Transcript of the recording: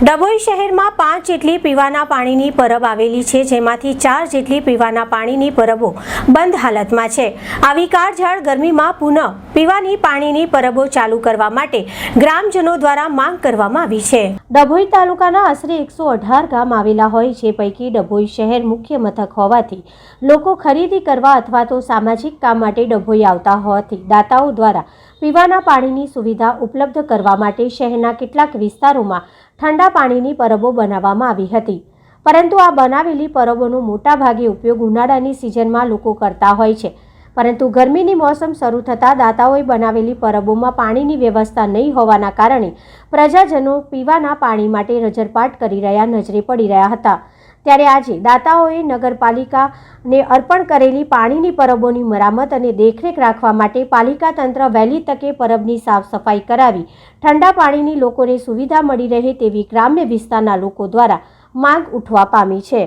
ડભોઈ શહેરમાં પાંચ જેટલી પીવાના પાણીની પરબ આવેલી છે, જેમાંથી ચાર જેટલી પીવાના પાણીની પરબો બંધ હાલતમાં છે. આવી કાળઝાળ ગરમીમાં પુનઃ પીવાની પાણીની પરબો ચાલુ કરવા માટે ગ્રામજનો દ્વારા માંગ કરવામાં આવી છે. ડભોઈ તાલુકાના આશરે એકસો અઢાર ગામ આવેલા હોય, જે પૈકી ડભોઈ શહેર મુખ્ય મથક હોવાથી લોકો ખરીદી કરવા અથવા તો સામાજિક કામ માટે ડભોઈ આવતા હોવાથી દાતાઓ દ્વારા પીવાના પાણીની સુવિધા ઉપલબ્ધ કરવા માટે શહેરના કેટલાક વિસ્તારોમાં ઠંડા પાણીની પરબો બનાવવામાં આવી હતી. પરંતુ આ બનાવેલી પરબોનો મોટાભાગે ઉપયોગ ઉનાળાની સિઝનમાં લોકો કરતા હોય છે. પરંતુ ગરમીની મોસમ શરૂ થતાં દાતાઓએ બનાવેલી પરબોમાં પાણીની વ્યવસ્થા નહીં હોવાના કારણે પ્રજાજનો પીવાના પાણી માટે રજરપાટ કરી રહ્યા નજરે પડી રહ્યા હતા. ત્યારે આજે દાતાઓએ નગરપાલિકાને અર્પણ કરેલી પાણીની પરબોની મરામત અને દેખરેખ રાખવા માટે પાલિકા તંત્ર વહેલી તકે પરબની સાફ સફાઈ કરાવી, ઠંડા પાણીની લોકોને સુવિધા મળી રહે તેવી ગ્રામ્ય વિસ્તારના લોકો દ્વારા માંગ ઉઠવા પામી છે.